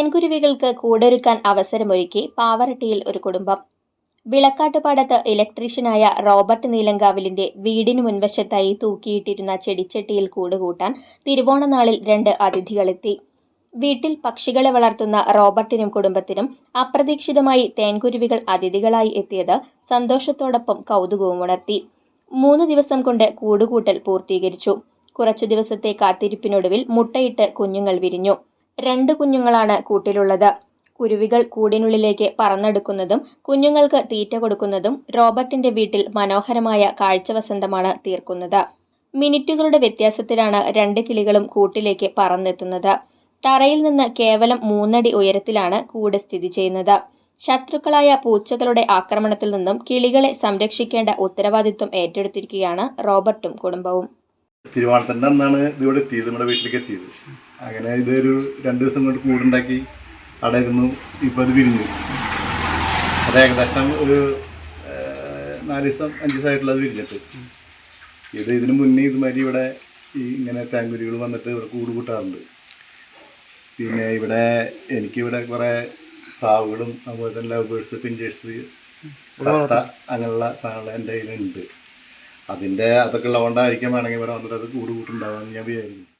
തേൻകുരുവികൾക്ക് കൂടൊരുക്കാൻ അവസരമൊരുക്കി പാവറട്ടിയിൽ ഒരു കുടുംബം. വിളക്കാട്ടുപാടത്ത് ഇലക്ട്രീഷ്യനായ റോബർട്ട് നീലങ്കാവിലിന്റെ വീടിന് മുൻവശത്തായി തൂക്കിയിട്ടിരുന്ന ചെടിച്ചട്ടിയിൽ കൂടുകൂട്ടാൻ തിരുവോണനാളിൽ രണ്ട് അതിഥികളെത്തി. വീട്ടിൽ പക്ഷികളെ വളർത്തുന്ന റോബർട്ടിനും കുടുംബത്തിനും അപ്രതീക്ഷിതമായി തേൻകുരുവികൾ അതിഥികളായി എത്തിയത് സന്തോഷത്തോടൊപ്പം കൗതുകവും ഉണർത്തി. മൂന്ന് ദിവസം കൊണ്ട് കൂടുകൂട്ടൽ പൂർത്തീകരിച്ചു. കുറച്ചു ദിവസത്തെ കാത്തിരിപ്പിനൊടുവിൽ മുട്ടയിട്ട് കുഞ്ഞുങ്ങൾ വിരിഞ്ഞു. രണ്ട് കുഞ്ഞുങ്ങളാണ് കൂട്ടിലുള്ളത്. കുരുവികൾ കൂടിനുള്ളിലേക്ക് പറന്നെടുക്കുന്നതും കുഞ്ഞുങ്ങൾക്ക് തീറ്റ കൊടുക്കുന്നതും റോബർട്ടിന്റെ വീട്ടിൽ മനോഹരമായ കാഴ്ചവസന്തമാണ് തീർക്കുന്നത്. മിനിറ്റുകളുടെ വ്യത്യാസത്തിലാണ് രണ്ട് കിളികളും കൂട്ടിലേക്ക് പറന്നെത്തുന്നത്. തറയിൽ നിന്ന് കേവലം മൂന്നടി ഉയരത്തിലാണ് കൂട് സ്ഥിതി ചെയ്യുന്നത്. ശത്രുക്കളായ പൂച്ചകളുടെ ആക്രമണത്തിൽ നിന്നും കിളികളെ സംരക്ഷിക്കേണ്ട ഉത്തരവാദിത്വം ഏറ്റെടുത്തിരിക്കുകയാണ് റോബർട്ടും കുടുംബവും. തിരുവോണത്തിന്റെ അന്നാണ് ഇതിവിടെ എത്തിയത് നമ്മുടെ വീട്ടിലേക്ക് എത്തിയത്. അങ്ങനെ ഇതൊരു രണ്ട് ദിവസം കൊണ്ട് കൂടുണ്ടാക്കി അവിടെ ഇരുന്നു ഇപ്പോൾ അത് വിരിഞ്ഞു. അത് ഏകദേശം ഒരു നാല് ദിവസം അഞ്ച് ദിവസമായിട്ടുള്ള അത് വിരിഞ്ഞിട്ട്. ഇത് ഇതിനു മുന്നേ ഇതുമാതിരി ഇവിടെ ഈ ഇങ്ങനെ താങ്കുരികൾ വന്നിട്ട് ഇവിടെ കൂട് കൂട്ടാറുണ്ട്. പിന്നെ ഇവിടെ എനിക്കിവിടെ കുറേ പ്രാവുകളും അതുപോലെ തന്നെ ലവ് ബേഴ്സ് പിഞ്ചേഴ്സ് അങ്ങനെയുള്ള സാധനങ്ങൾ എന്റെ കയ്യിലുണ്ട്. അതിന്റെ അതൊക്കെ ഉള്ളതുകൊണ്ടായിരിക്കും വേണമെങ്കിൽ ഇവിടെ വന്നിട്ട് അത് കൂട് കൂട്ടുണ്ടാവാന്ന് ഞാൻ വിചാരിക്കുന്നു.